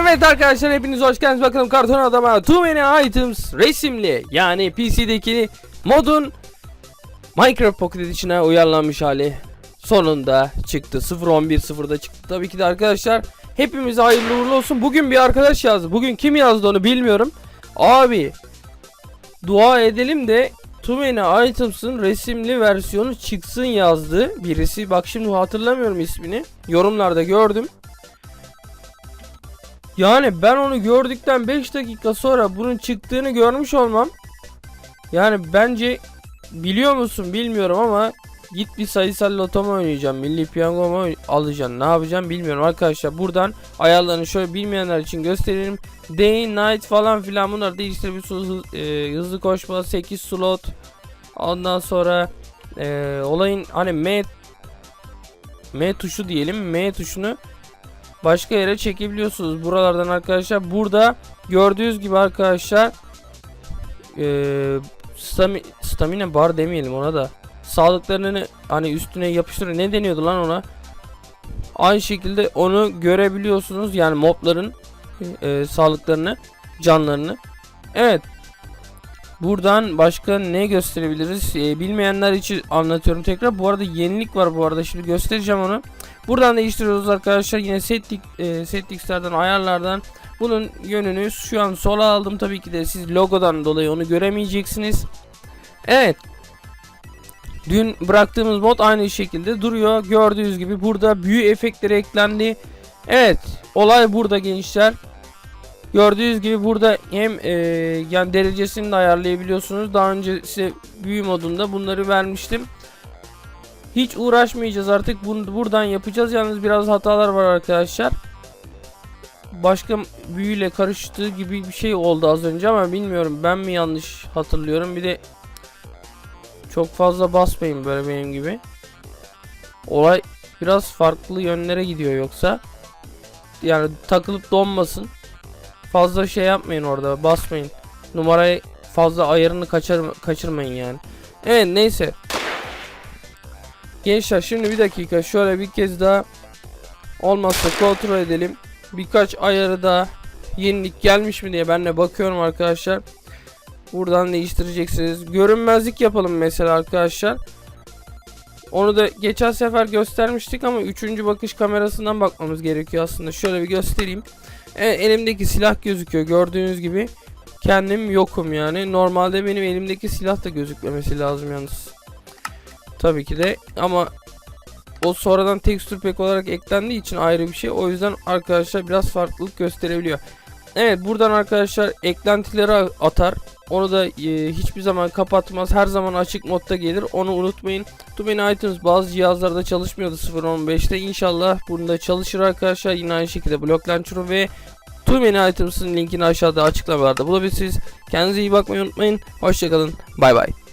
Evet arkadaşlar hepiniz hoş geldiniz. Bakalım karton adama Too Many Items resimli yani PC'deki modun Minecraft Pocket Edition'a uyarlanmış hali sonunda çıktı. 0.11.0'da çıktı. Tabii ki de arkadaşlar hepimize hayırlı uğurlu olsun. Bugün bir arkadaş yazdı. Bugün kim yazdı onu bilmiyorum. Abi dua edelim de Too Many Items'ın resimli versiyonu çıksın yazdı birisi. Bak şimdi hatırlamıyorum ismini. Yorumlarda gördüm yani ben onu gördükten 5 dakika sonra bunun çıktığını görmüş olmam. Yani bence biliyor musun bilmiyorum ama git bir sayısal loto oynayacağım milli piyango mu oyn- alacaksın ne yapacağım bilmiyorum. Arkadaşlar buradan ayarlarını şöyle bilmeyenler için gösterelim. Day night falan filan bunları değiştirebiliyorsunuz Hız- e, hızlı koşma 8 slot. Ondan sonra e, olayın hani M M tuşu diyelim. M tuşunu başka yere çekebiliyorsunuz buralardan arkadaşlar. Burada gördüğünüz gibi arkadaşlar eee stami, stamina bar demeyelim ona da. Sağlıklarını hani üstüne yapıştırıyor. Ne deniyordu lan ona? Aynı şekilde onu görebiliyorsunuz. Yani mobların eee, sağlıklarını, canlarını. Evet. Buradan başka ne gösterebiliriz? Eee, bilmeyenler için anlatıyorum tekrar. Bu arada yenilik var bu arada. Şimdi göstereceğim onu. Buradan değiştiriyoruz arkadaşlar. Yine settik e, settix'lerden ayarlardan bunun yönünü şu an sola aldım. Tabii ki de siz logodan dolayı onu göremeyeceksiniz. Evet. Dün bıraktığımız mod aynı şekilde duruyor. Gördüğünüz gibi burada büyü efektleri eklendi. Evet, olay burada gençler. Gördüğünüz gibi burada hem e, yani derecesini de ayarlayabiliyorsunuz. Daha önce size büyü modunda bunları vermiştim. Hiç uğraşmayacağız artık bunu buradan yapacağız. Yalnız biraz hatalar var arkadaşlar. Başka büyüyle karıştığı gibi bir şey oldu az önce ama bilmiyorum ben mi yanlış hatırlıyorum. Bir de çok fazla basmayın böyle benim gibi. Olay biraz farklı yönlere gidiyor yoksa. Yani takılıp donmasın. Fazla şey yapmayın orada basmayın. Numarayı fazla ayarını kaçır, kaçırmayın yani. Evet neyse. Gençler şimdi bir dakika şöyle bir kez daha olmazsa kontrol edelim. Birkaç ayarı daha yenilik gelmiş mi diye ben de bakıyorum arkadaşlar. Buradan değiştireceksiniz. Görünmezlik yapalım mesela arkadaşlar. Onu da geçen sefer göstermiştik ama üçüncü bakış kamerasından bakmamız gerekiyor aslında. Şöyle bir göstereyim. Evet elimdeki silah gözüküyor gördüğünüz gibi. Kendim yokum yani. Normalde benim elimdeki silah da gözükmemesi lazım yalnız. Tabii ki de ama o sonradan texture pack olarak eklendiği için ayrı bir şey. O yüzden arkadaşlar biraz farklılık gösterebiliyor. Evet buradan arkadaşlar eklentileri atar. Onu da e, hiçbir zaman kapatmaz. Her zaman açık modda gelir. Onu unutmayın. Too many items bazı cihazlarda çalışmıyordu 0.15'te. İnşallah bunda çalışır arkadaşlar. Yine aynı şekilde Block Launcher ve Too many items'ın linkini aşağıda açıklamalarda bulabilirsiniz. Kendinize iyi bakmayı unutmayın. Hoşçakalın. Bay bay.